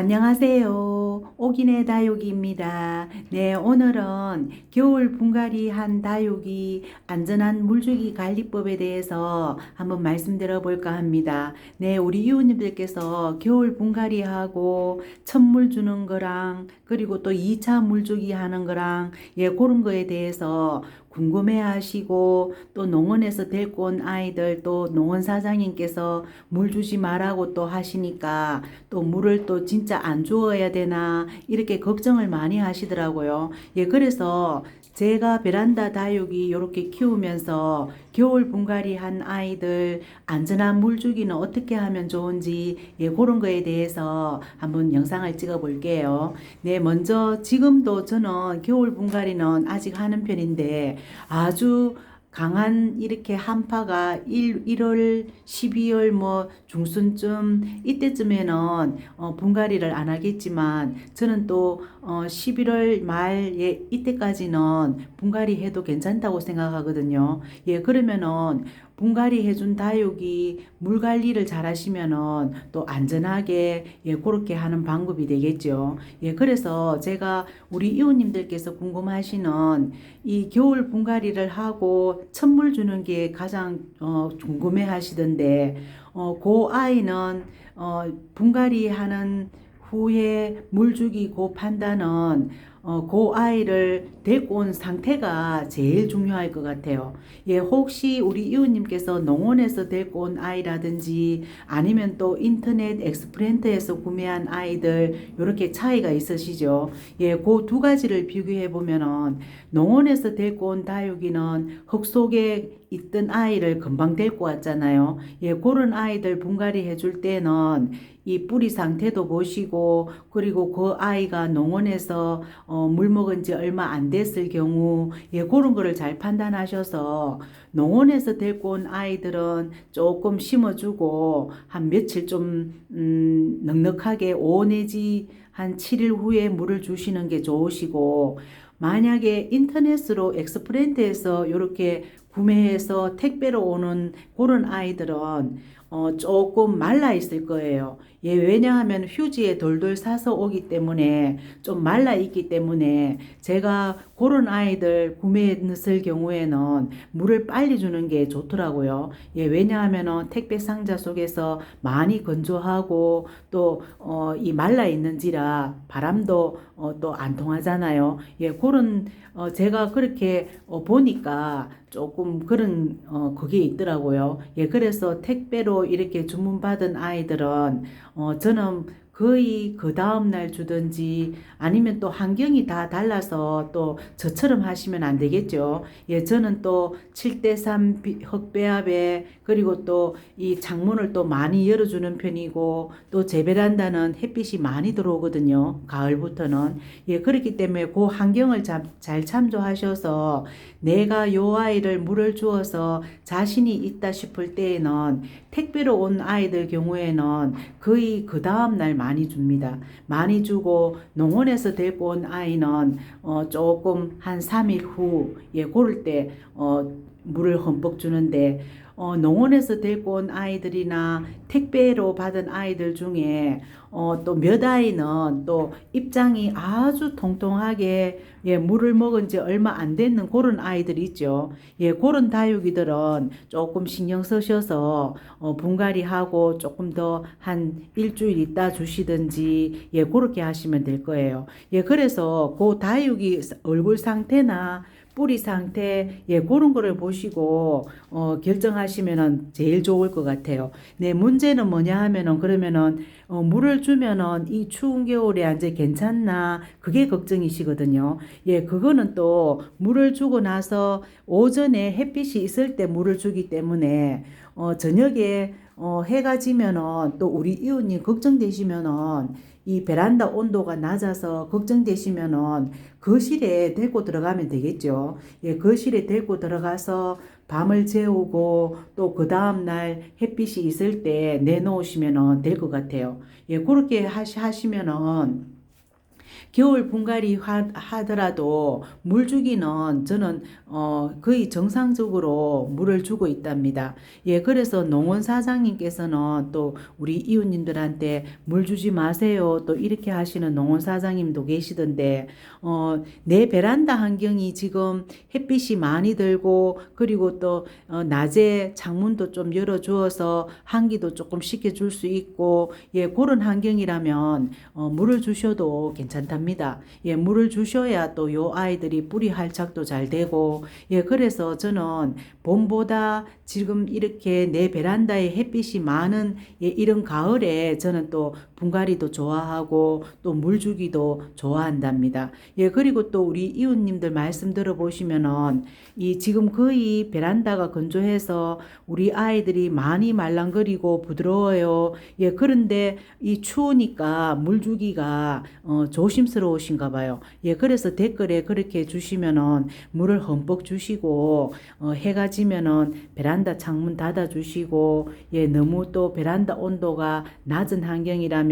안녕하세요. 오기네 다육입니다. 네, 오늘은 겨울 분갈이 한 다육이 안전한 물주기 관리법에 대해서 한번 말씀드려 볼까 합니다. 네, 우리 이웃님들께서 겨울 분갈이하고 첫 물 주는 거랑 그리고 또 2차 물주기 하는 거랑 예, 그런 거에 대해서 궁금해 하시고 또 농원에서 데리고 온 아이들 또 농원 사장님께서 물 주지 말라고 또 하시니까 또 물을 또 진짜 안 주어야 되나 이렇게 걱정을 많이 하시더라고요. 예, 그래서 제가 베란다 다육이 이렇게 키우면서 겨울 분갈이 한 아이들 안전한 물 주기는 어떻게 하면 좋은지 예, 그런 거에 대해서 한번 영상을 찍어 볼게요. 네, 먼저 지금도 저는 겨울 분갈이는 아직 하는 편인데 아주 강한 이렇게 한파가 1, 1월, 12월 뭐 중순쯤 이때쯤에는 어, 분갈이를 안 하겠지만 저는 또 어, 11월 말에 이때까지는 분갈이 해도 괜찮다고 생각하거든요. 예, 그러면은 분갈이 해준 다육이 물 관리를 잘 하시면은 또 안전하게 예, 그렇게 하는 방법이 되겠죠. 예, 그래서 제가 우리 이웃님들께서 궁금하시는 이 겨울 분갈이를 하고 천물 주는 게 가장 어, 궁금해 하시던데 어, 그 아이는 어, 분갈이 하는 후에 물 주기 그 판단은 어, 그 아이를 데리고 온 상태가 제일 중요할 것 같아요. 예, 혹시 우리 이웃님께서 농원에서 데리고 온 아이라든지 아니면 또 인터넷 엑스프렌트에서 구매한 아이들 이렇게 차이가 있으시죠. 예, 그 두 가지를 비교해 보면은 농원에서 데리고 온 다육이는 흙 속에 있던 아이를 금방 데리고 왔잖아요. 예, 그런 아이들 분갈이 해줄 때는 이 뿌리 상태도 보시고 그리고 그 아이가 농원에서 어, 물 먹은 지 얼마 안 됐을 경우 예, 그런 거를 잘 판단하셔서 농원에서 데리고 온 아이들은 조금 심어주고 한 며칠 좀 음, 넉넉하게 5 내지 한 7일 후에 물을 주시는 게 좋으시고 만약에 인터넷으로 엑스프렌트에서 이렇게 구매해서 택배로 오는 그런 아이들은 어, 조금 말라 있을 거예요. 예, 왜냐하면 휴지에 돌돌 사서 오기 때문에 좀 말라 있기 때문에 제가 그런 아이들 구매했을 경우에는 물을 빨리 주는 게 좋더라고요. 예, 왜냐하면 택배 상자 속에서 많이 건조하고 또, 어, 이 말라 있는지라 바람도 어, 또 안 통하잖아요. 예, 그런, 어, 제가 그렇게 어, 보니까 조금 그런, 어, 그게 있더라고요. 예, 그래서 택배로 이렇게 주문받은 아이들은 어, 저는 거의 그 다음날 주든지 아니면 또 환경이 다 달라서 또 저처럼 하시면 안 되겠죠. 예, 저는 또 7대3 흑배합에 그리고 또 이 창문을 또 많이 열어주는 편이고 또 제 베란다는 햇빛이 많이 들어오거든요. 가을부터는. 예, 그렇기 때문에 그 환경을 잘, 잘 참조하셔서 내가 요 아이를 물을 주어서 자신이 있다 싶을 때에는 택배로 온 아이들 경우에는 거의 그 다음날 많이 줍니다. 많이 주고 농원에서 데리고 온 아이는 어 조금 한 3일 후 예, 고를 때 어 물을 흠뻑 주는데 어, 농원에서 데리고 온 아이들이나 택배로 받은 아이들 중에 어, 또 몇 아이는 또 입장이 아주 통통하게 예, 물을 먹은 지 얼마 안 됐는 그런 아이들이 있죠. 예, 그런 다육이들은 조금 신경 쓰셔서 어, 분갈이 하고 조금 더 한 일주일 있다 주시든지 예, 그렇게 하시면 될 거예요. 예, 그래서 그 다육이 얼굴 상태나 뿌리 상태 예 그런 거를 보시고 어 결정하시면은 제일 좋을 것 같아요. 네 문제는 뭐냐 하면은 그러면은 어 물을 주면은 이 추운 겨울에 이제 괜찮나 그게 걱정이시거든요. 예 그거는 또 물을 주고 나서 오전에 햇빛이 있을 때 물을 주기 때문에 어 저녁에 어 해가 지면은 또 우리 이웃님 걱정되시면은 이 베란다 온도가 낮아서 걱정되시면은 거실에 데리고 들어가면 되겠죠. 예, 거실에 데리고 들어가서 밤을 재우고 또 그 다음날 햇빛이 있을 때 내놓으시면 될것 같아요. 예, 그렇게 하시, 하시면은 겨울 분갈이 하, 하더라도 물 주기는 저는 어, 거의 정상적으로 물을 주고 있답니다. 예, 그래서 농원 사장님께서는 또 우리 이웃님들한테 물 주지 마세요. 또 이렇게 하시는 농원 사장님도 계시던데, 어, 내 베란다 환경이 지금 햇빛이 많이 들고, 그리고 또, 어, 낮에 창문도 좀 열어 주어서 환기도 조금 시켜줄 수 있고, 예, 그런 환경이라면, 어, 물을 주셔도 괜찮답니다. 예, 물을 주셔야 또 요 아이들이 뿌리 활착도 잘 되고, 예, 그래서 저는 봄보다 지금 이렇게 내 베란다에 햇빛이 많은 예, 이런 가을에 저는 또 분갈이도 좋아하고 또 물 주기도 좋아한답니다. 예, 그리고 또 우리 이웃님들 말씀 들어보시면은 이 지금 거의 베란다가 건조해서 우리 아이들이 많이 말랑거리고 부드러워요. 예, 그런데 이 추우니까 물 주기가 어, 조심스러우신가 봐요. 예, 그래서 댓글에 그렇게 주시면은 물을 흠뻑 주시고 어, 해가 지면은 베란다 창문 닫아 주시고 예, 너무 또 베란다 온도가 낮은 환경이라면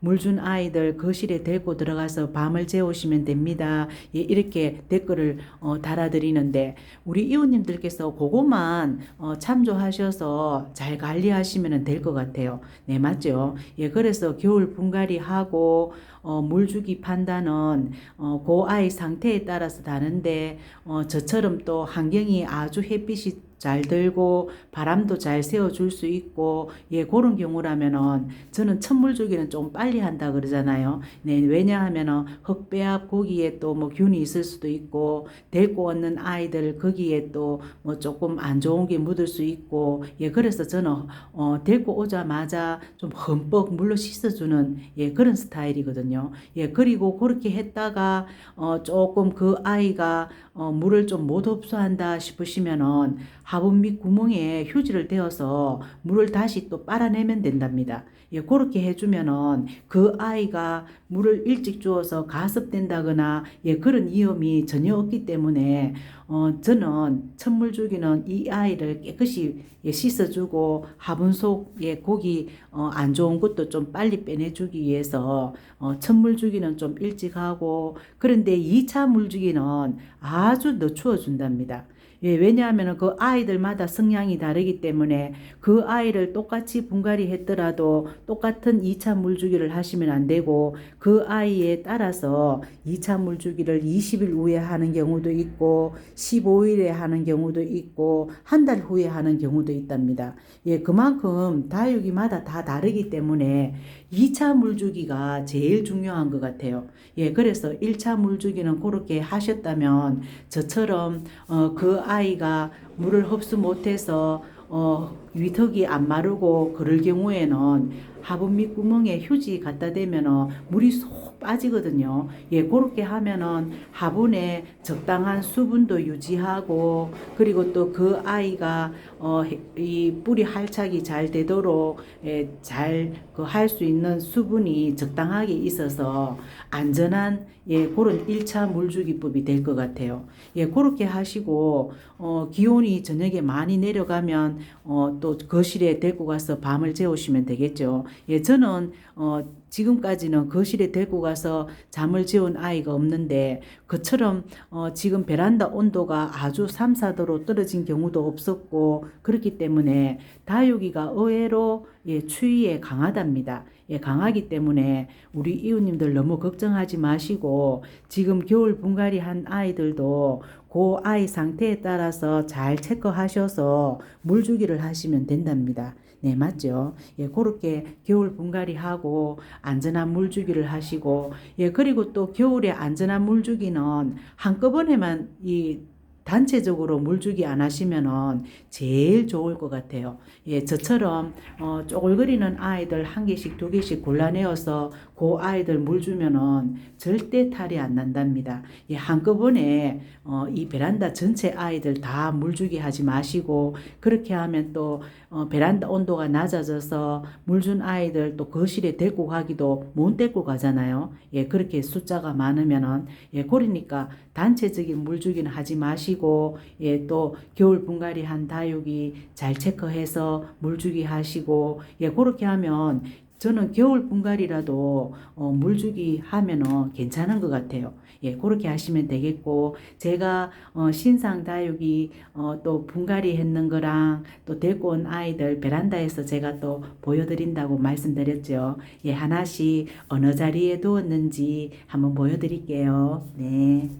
물 준 아이들 거실에 데리고 들어가서 밤을 재우시면 됩니다. 예, 이렇게 댓글을 어, 달아드리는데 우리 이웃님들께서 그것만 어, 참조하셔서 잘 관리하시면 될 것 같아요. 네, 맞죠? 예, 그래서 겨울 분갈이 하고 어, 물 주기 판단은 어, 그 아이 상태에 따라서 다른데 어, 저처럼 또 환경이 아주 햇빛이 잘 들고 바람도 잘 세워줄 수 있고 예 그런 경우라면은 저는 천물 주기는 좀 빨리 한다 그러잖아요. 네 왜냐하면은 흑배합 고기에 또 뭐 균이 있을 수도 있고 데리고 오는 아이들 거기에 또 뭐 조금 안 좋은 게 묻을 수 있고 예 그래서 저는 어 데리고 오자마자 좀 흠뻑 물로 씻어주는 예 그런 스타일이거든요. 예 그리고 그렇게 했다가 어 조금 그 아이가 어 물을 좀 못 흡수한다 싶으시면은 화분 밑 구멍에 휴지를 대어서 물을 다시 또 빨아내면 된답니다. 예, 그렇게 해주면은 그 아이가 물을 일찍 주어서 가습된다거나 예, 그런 위험이 전혀 없기 때문에 어, 저는 천물 주기는 이 아이를 깨끗이 예, 씻어주고 화분 속에 고기 어, 안 좋은 것도 좀 빨리 빼내주기 위해서 어, 천물 주기는 좀 일찍 하고 그런데 2차 물 주기는 아주 늦추어 준답니다. 예, 왜냐하면 그 아이들마다 성향이 다르기 때문에 그 아이를 똑같이 분갈이 했더라도 똑같은 2차 물주기를 하시면 안 되고 그 아이에 따라서 2차 물주기를 20일 후에 하는 경우도 있고 15일에 하는 경우도 있고 한 달 후에 하는 경우도 있답니다. 예, 그만큼 다육이마다 다 다르기 때문에 2차 물주기가 제일 중요한 것 같아요. 예, 그래서 1차 물주기는 그렇게 하셨다면 저처럼 어, 그 아이가 물을 흡수 못해서 어, 위턱이 안 마르고 그럴 경우에는 화분 밑 구멍에 휴지 갖다 대면 물이 쏙 빠지거든요. 예, 그렇게 하면은 화분에 적당한 수분도 유지하고 그리고 또 그 아이가 어, 이 뿌리 활착이 잘 되도록 예, 잘그 할 수 있는 수분이 적당하게 있어서 안전한 예, 그런 1차 물주기법이 될 것 같아요. 예, 그렇게 하시고 어, 기온이 저녁에 많이 내려가면 어, 또 거실에 데리고 가서 밤을 재우시면 되겠죠. 예, 저는 어, 지금까지는 거실에 데리고 가서 잠을 재운 아이가 없는데 그처럼 어, 지금 베란다 온도가 아주 3, 4도로 떨어진 경우도 없었고 그렇기 때문에 다육이가 의외로 예, 추위에 강하답니다. 예, 강하기 때문에 우리 이웃님들 너무 걱정하지 마시고 지금 겨울 분갈이 한 아이들도 그 아이 상태에 따라서 잘 체크하셔서 물 주기를 하시면 된답니다. 네, 맞죠? 예, 그렇게 겨울 분갈이 하고 안전한 물 주기를 하시고 예, 그리고 또 겨울에 안전한 물 주기는 한꺼번에만 이 단체적으로 물주기 안 하시면은 제일 좋을 것 같아요. 예, 저처럼 어, 쪼글거리는 아이들 한 개씩 두 개씩 골라내어서 그 아이들 물 주면은 절대 탈이 안 난답니다. 예, 한꺼번에 어, 이 베란다 전체 아이들 다 물주기 하지 마시고 그렇게 하면 또 어, 베란다 온도가 낮아져서 물준 아이들 또 거실에 데리고 가기도 못 데리고 가잖아요. 예, 그렇게 숫자가 많으면은 예, 그러니까 단체적인 물주기는 하지 마시고 예, 또 겨울 분갈이 한 다육이 잘 체크해서 물주기 하시고 예, 그렇게 하면 저는 겨울 분갈이라도 어, 물주기 하면은 괜찮은 것 같아요. 예, 그렇게 하시면 되겠고, 제가 어, 신상 다육이 어, 또 분갈이 했는 거랑 또 데리고 온 아이들 베란다에서 제가 또 보여드린다고 말씀드렸죠. 예, 하나씩 어느 자리에 두었는지 한번 보여드릴게요. 네.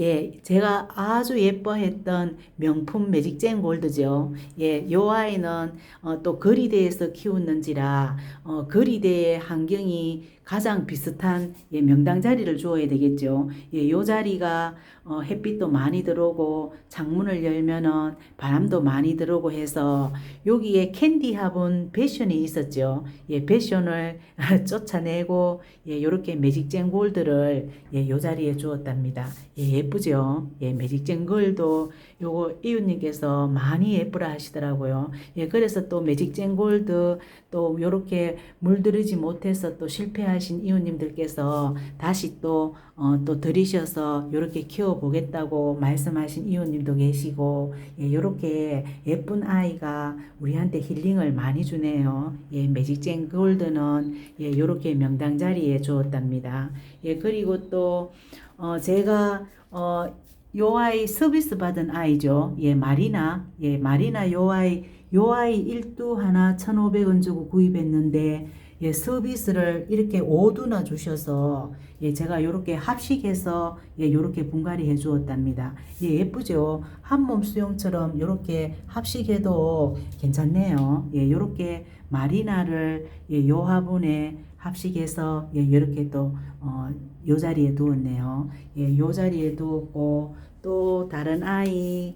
예, 제가 아주 예뻐했던 명품 매직젠 골드죠. 예, 요 아이는 어, 또 거리대에서 키웠는지라 어, 거리대의 환경이 가장 비슷한 예, 명당 자리를 주어야 되겠죠. 예, 요 자리가 어, 햇빛도 많이 들어오고 창문을 열면은 바람도 많이 들어오고 해서 여기에 캔디 화분 패션이 있었죠. 예, 패션을 쫓아내고 예, 요렇게 매직젠 골드를 예, 요 자리에 주었답니다. 예, 예쁘죠? 예, 매직젠 골도 요거 이웃님께서 많이 예쁘라 하시더라고요. 예, 그래서 또 매직젠 골드 또 요렇게 물들이지 못해서 또 실패 하신 이웃님들께서 다시 또, 어, 또 들이셔서 요렇게 키워보겠다고 말씀하신 이웃님도 계시고, 예, 요렇게 예쁜 아이가 우리한테 힐링을 많이 주네요. 예, 매직젠 골드는 예, 요렇게 명당 자리에 주었답니다. 예, 그리고 또, 어, 제가, 어, 요 아이 서비스 받은 아이죠. 예, 마리나. 예, 마리나 요 아이, 요 아이 1두 하나 1,500원 주고 구입했는데, 예, 서비스를 이렇게 5두나 주셔서, 예, 제가 요렇게 합식해서, 예, 요렇게 분갈이 해 주었답니다. 예, 예쁘죠? 한몸 수영처럼 요렇게 합식해도 괜찮네요. 예, 요렇게 마리나를, 예, 요 화분에 합식해서, 예, 요렇게 또, 어, 요 자리에 두었네요. 예, 요 자리에 두었고, 또 다른 아이,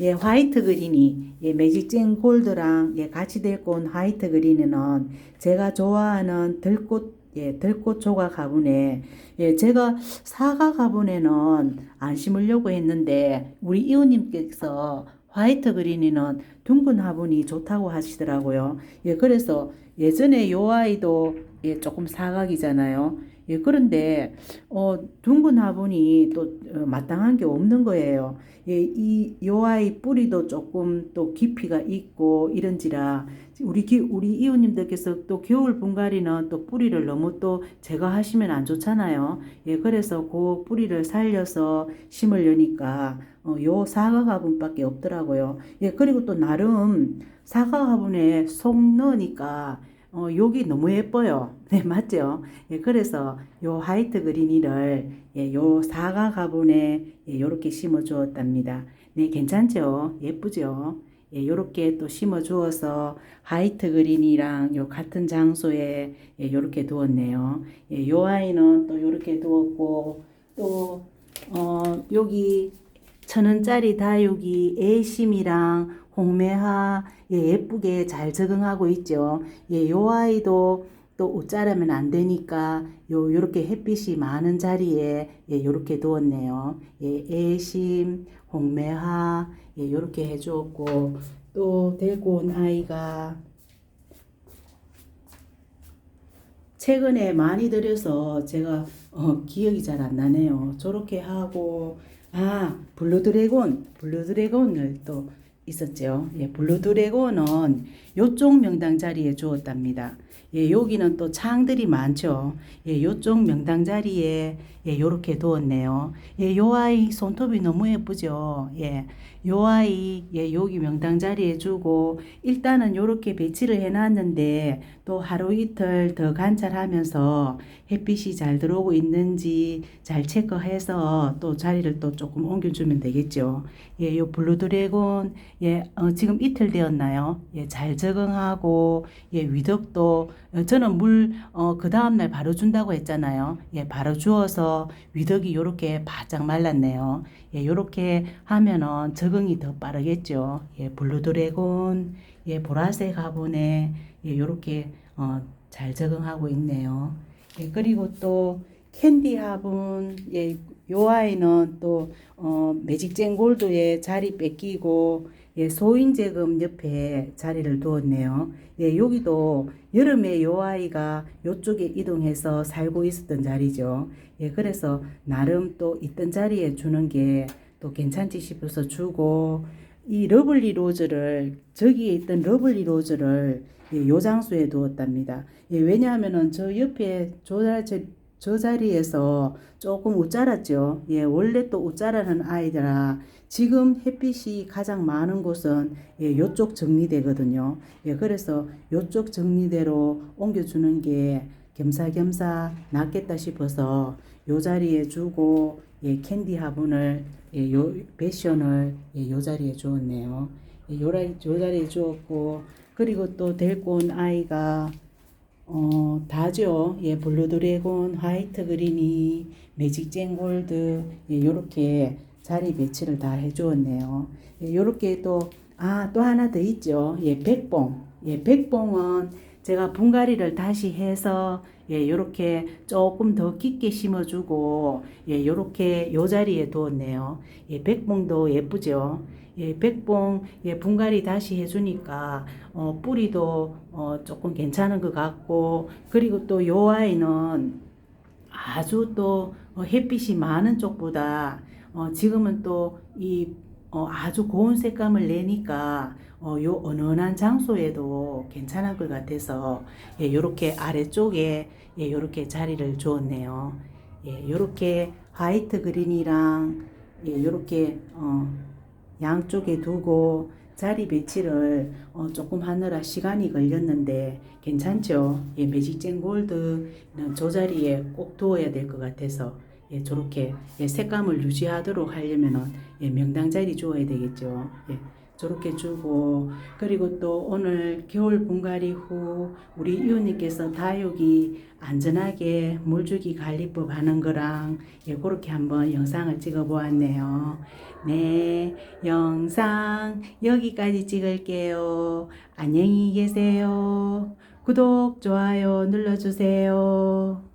예, 화이트 그린이, 예, 매직젠 골드랑, 예, 같이 온 화이트 그린은 제가 좋아하는 들꽃, 예, 들꽃 조각 화분에, 예, 제가 사과 화분에는 안 심으려고 했는데, 우리 이웃님께서 화이트 그린이는 둥근 화분이 좋다고 하시더라고요. 예, 그래서 예전에 요 아이도 예, 조금 사각이잖아요. 예, 그런데, 어, 둥근 화분이 또 어, 마땅한 게 없는 거예요. 예, 이, 요 아이 뿌리도 조금 또 깊이가 있고 이런지라, 우리, 기, 우리 이웃님들께서 또 겨울 분갈이는 또 뿌리를 너무 또 제거하시면 안 좋잖아요. 예, 그래서 그 뿌리를 살려서 심으려니까, 어, 요 사과 화분밖에 없더라고요. 예, 그리고 또 나름 사과 화분에 속 넣으니까, 어, 여기 너무 예뻐요. 네, 맞죠? 예, 그래서 요 화이트 그린이를 예, 요 사과 화분에 예, 요렇게 심어 주었답니다. 네, 괜찮죠? 예쁘죠? 예, 요렇게 또 심어 주어서 화이트 그린이랑 요 같은 장소에 예, 요렇게 두었네요. 예, 요 아이는 또 요렇게 두었고 또 어, 여기 천 원짜리 다육이 애심이랑 홍매화 예, 예쁘게 잘 적응하고 있죠. 예, 요 아이도 또 옷자르면 안 되니까 요 요렇게 햇빛이 많은 자리에 예, 요렇게 두었네요. 예, 애심, 홍매화 예, 요렇게 해 주었고 또 데리고 온 아이가 최근에 많이 들여서 제가 어, 기억이 잘 안 나네요. 저렇게 하고 아 블루 드래곤 블루 드래곤을 또 있었죠. 예, 블루 드래곤은 요쪽 명당 자리에 주었답니다. 예, 여기는 또 창들이 많죠. 예, 요쪽 명당 자리에 예, 요렇게 두었네요. 예, 요 아이 손톱이 너무 예쁘죠. 예, 요 아이 예, 여기 명당 자리에 주고 일단은 요렇게 배치를 해놨는데 또 하루 이틀 더 관찰하면서 햇빛이 잘 들어오고 있는지 잘 체크해서 또 자리를 또 조금 옮겨주면 되겠죠. 예, 요 블루 드래곤 예, 어, 지금 이틀 되었나요? 예, 잘 적응하고 예, 위덕도 어, 저는 물 어, 그 다음 날 바로 준다고 했잖아요. 예, 바로 주어서 위덕이 요렇게 바짝 말랐네요. 예, 요렇게 하면은 적응이 더 빠르겠죠. 예, 블루 드래곤 예, 보라색 화분에 예, 요렇게 어, 잘 적응하고 있네요. 예, 그리고 또 캔디 화분 예, 요 아이는 또 어, 매직젠 골드에 자리 뺏기고 예, 소인제금 옆에 자리를 두었네요. 예, 여기도 여름에 요 아이가 요쪽에 이동해서 살고 있었던 자리죠. 예, 그래서 나름 또 있던 자리에 주는 게 또 괜찮지 싶어서 주고 이 러블리 로즈를 저기에 있던 러블리 로즈를 예, 요 장소에 두었답니다. 예, 왜냐하면은 저 옆에 저, 저 자리에서 조금 웃자랐죠. 예, 원래 또 웃자라는 아이들아 지금 햇빛이 가장 많은 곳은 예, 요쪽 정리대거든요. 예, 그래서 요쪽 정리대로 옮겨주는 게 겸사겸사 낫겠다 싶어서 요 자리에 주고 예, 캔디 화분을 예, 요 패션을 예, 요 자리에 주었네요. 예, 요, 라- 요 자리에 주었고 그리고 또 데리고 온 아이가 어, 다죠. 예, 블루 드래곤, 화이트 그린이, 매직 젠 골드, 예, 요렇게 자리 배치를 다 해주었네요. 예, 요렇게 또, 아, 또 하나 더 있죠. 예, 백봉. 예, 백봉은 제가 분갈이를 다시 해서, 예, 요렇게 조금 더 깊게 심어주고, 예, 요렇게 요 자리에 두었네요. 예, 백봉도 예쁘죠. 예, 백봉, 예, 분갈이 다시 해주니까, 어, 뿌리도 어, 조금 괜찮은 것 같고 그리고 또 요 아이는 아주 또 어, 햇빛이 많은 쪽보다 어, 지금은 또이 어, 아주 고운 색감을 내니까 어, 요 은은한 장소에도 괜찮을 것 같아서 예, 요렇게 아래쪽에 예, 요렇게 자리를 주었네요. 예, 요렇게 화이트 그린이랑 예, 요렇게 어, 양쪽에 두고 자리 배치를 어, 조금 하느라 시간이 걸렸는데 괜찮죠? 예, 매직젠 골드는 저 자리에 꼭 두어야 될 것 같아서 예, 저렇게 예, 색감을 유지하도록 하려면은 예, 명당 자리 주어야 되겠죠. 예, 저렇게 주고 그리고 또 오늘 겨울 분갈이 후 우리 이웃님께서 다육이 안전하게 물주기 관리법 하는 거랑 예, 그렇게 한번 영상을 찍어 보았네요. 네, 영상 여기까지 찍을게요. 안녕히 계세요. 구독, 좋아요 눌러주세요.